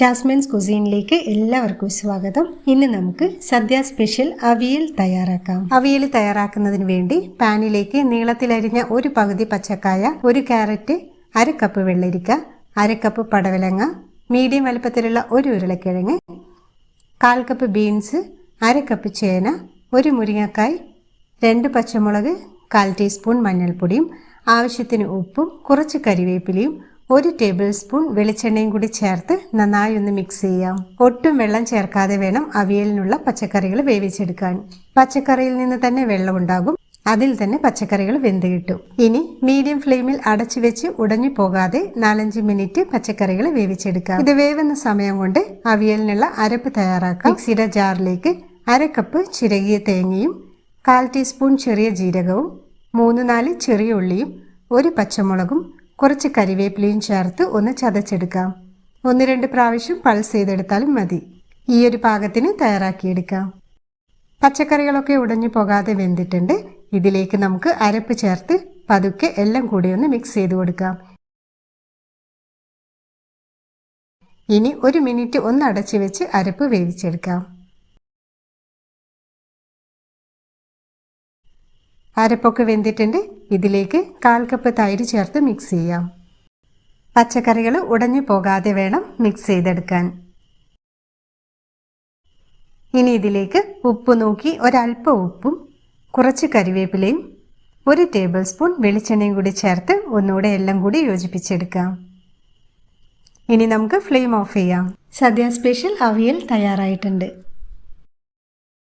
Jasmine's കുസീനിലേക്ക് എല്ലാവർക്കും സ്വാഗതം. ഇന്ന് നമുക്ക് സദ്യ സ്പെഷ്യൽ അവിയൽ തയ്യാറാക്കാം. അവിയൽ തയ്യാറാക്കുന്നതിന് വേണ്ടി പാനിലേക്ക് നീളത്തിലരിഞ്ഞ ഒരു പകുതി പച്ചക്കായ ഒരു ക്യാരറ്റ് അര കപ്പ് വെള്ളരിക്ക അര കപ്പ് പടവലങ്ങ മീഡിയം വലുപ്പത്തിലുള്ള ഒരു ഉരുളക്കിഴങ്ങ് കാൽ കപ്പ് ബീൻസ് അര കപ്പ് ചേന ഒരു മുരിങ്ങക്കായ് രണ്ട് പച്ചമുളക് കാൽ ടീസ്പൂൺ മഞ്ഞൾപ്പൊടിയും ആവശ്യത്തിന് ഉപ്പും കുറച്ച് കരിവേപ്പിലയും ഒരു ടേബിൾ സ്പൂൺ വെളിച്ചെണ്ണയും കൂടി ചേർത്ത് നന്നായി ഒന്ന് മിക്സ് ചെയ്യാം. ഒട്ടും വെള്ളം ചേർക്കാതെ വേണം അവിയലിനുള്ള പച്ചക്കറികൾ വേവിച്ചെടുക്കാൻ. പച്ചക്കറിയിൽ നിന്ന് തന്നെ വെള്ളം ഉണ്ടാകും. അതിൽ തന്നെ പച്ചക്കറികൾ വെന്ത് കിട്ടും. ഇനി മീഡിയം ഫ്ലെയിമിൽ അടച്ചു വെച്ച് ഉടഞ്ഞു പോകാതെ നാലഞ്ച് മിനിറ്റ് പച്ചക്കറികൾ വേവിച്ചെടുക്കാം. ഇത് വേവുന്ന സമയം കൊണ്ട് അവിയലിനുള്ള അരപ്പ് തയ്യാറാക്കാം. മിക്സിയുടെ ജാറിലേക്ക് അര കപ്പ് ചിരകിയ തേങ്ങയും കാൽ ടീസ്പൂൺ ചെറിയ ജീരകവും മൂന്ന് നാല് ചെറിയ ഉള്ളിയും ഒരു പച്ചമുളകും കുറച്ച് കരിവേപ്പിലയും ചേർത്ത് ഒന്ന് ചതച്ചെടുക്കാം. ഒന്ന് രണ്ട് പ്രാവശ്യം പൾസ് ചെയ്തെടുത്താലും മതി. ഈ ഒരു പാകത്തിന് തയ്യാറാക്കിയെടുക്കാം. പച്ചക്കറികളൊക്കെ ഉടഞ്ഞു പോകാതെ വെന്തിട്ടുണ്ട്. ഇതിലേക്ക് നമുക്ക് അരപ്പ് ചേർത്ത് പതുക്കെ എല്ലാം കൂടി ഒന്ന് മിക്സ് ചെയ്ത് കൊടുക്കാം. ഇനി ഒരു മിനിറ്റ് ഒന്ന് അടച്ചു വെച്ച് അരപ്പ് വേവിച്ചെടുക്കാം. അരപ്പൊക്കെ വെന്തിട്ടുണ്ട്. ഇതിലേക്ക് കാൽ കപ്പ് തൈര് ചേർത്ത് മിക്സ് ചെയ്യാം. പച്ചക്കറികൾ ഉടഞ്ഞു പോകാതെ വേണം മിക്സ് ചെയ്തെടുക്കാൻ. ഇനി ഇതിലേക്ക് ഉപ്പ് നോക്കി ഒരല്പം ഉപ്പും കുറച്ച് കറിവേപ്പിലയും ഒരു ടേബിൾ സ്പൂൺ വെളിച്ചെണ്ണയും കൂടി ചേർത്ത് ഒന്നുകൂടെ എല്ലാം കൂടി യോജിപ്പിച്ചെടുക്കാം. ഇനി നമുക്ക് ഫ്ലെയിം ഓഫ് ചെയ്യാം. സദ്യ സ്പെഷ്യൽ അവിയൽ തയ്യാറായിട്ടുണ്ട്.